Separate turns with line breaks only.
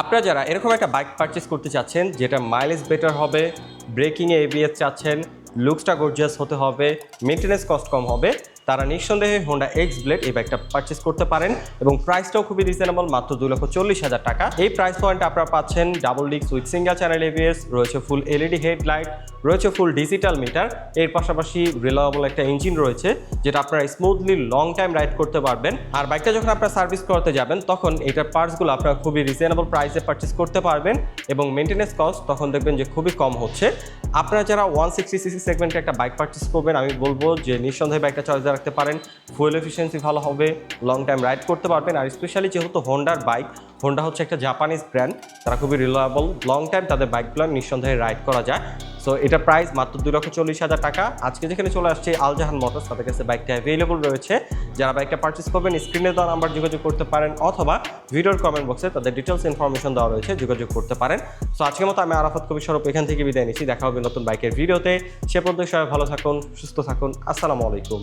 আপনারা যারা এরকম একটা বাইক পারচেস করতে চাচ্ছেন, যেটা মাইলেজ বেটার হবে ব্রেকিংয়ে এবিএস চাচ্ছেন লুকসটা গর্জিয়াস হতে হবে মেনটেন্যান্স কস্ট কম হবে তারা নিঃসন্দেহে হোন্ডা এক্স ব্লেড এই বাইকটা পারচেস করতে পারেন এবং প্রাইসটাও খুবই রিজনেবল মাত্র দুই লক্ষ চল্লিশ হাজার টাকা। এই প্রাইস পয়েন্টে আপনারা পাচ্ছেন ডাবল ডিক্স উইথ সিঙ্গেল চ্যানেল এভিএস রয়েছে ফুল এলইডি হেডলাইট রয়েছে ফুল ডিজিটাল মিটার এর পাশাপাশি রিলায়েবল একটা ইঞ্জিন রয়েছে, যেটা আপনারা স্মুথলি লং টাইম রাইড করতে পারবেন। আর বাইকটা যখন আপনারা সার্ভিস করতে যাবেন, তখন এটার পার্টসগুলো আপনারা খুবই রিজনেবল প্রাইসে পারচেস করতে পারবেন এবং মেনটেন্যান্স কস্ট তখন দেখবেন যে খুবই কম হচ্ছে। আপনারা যারা ওয়ান সিক্সটি সিসি সেগমেন্টে একটা বাইক পার্চেস করবেন, আমি বলব যে নিঃসন্দেহে বাইকটা চয়েস রাখতে পারেন। ফুয়েল এফিসিয়েন্সি ভালো হবে লং টাইম রাইড করতে পারবেন। আর স্পেশালি যেহেতু হোন্ডার বাইক হোন্ডা হচ্ছে একটা জাপানিজ ব্র্যান্ড তারা খুবই রিলায়েবল লং টাইম তাদের বাইকগুলো নিঃসন্দেহে রাইড করা যায়। সো এটা প্রাইস মাত্র দুই লক্ষ চল্লিশ হাজার টাকা। আজকে যেখানে চলে আসছে আলজাহান মোটরস, তাদের কাছে বাইকটা অ্যাভেলেবল রয়েছে। যারা বাইকটা পার্চেস করবেন স্ক্রিনে দেওয়া নাম্বার যোগাযোগ করতে পারেন, অথবা ভিডিওর কমেন্ট বক্সে তাদের ডিটেলস ইনফরমেশন দেওয়া রয়েছে, যোগাযোগ করতে পারেন। সো আজকের মতো আমি আরাফাত কবি স্বরূপ এখান থেকে বিদায় নিচ্ছি। দেখা হবে নতুন বাইকের ভিডিওতে সে পর্যন্ত সবাই ভালো থাকুন, সুস্থ থাকুন। আসসালামু আলাইকুম।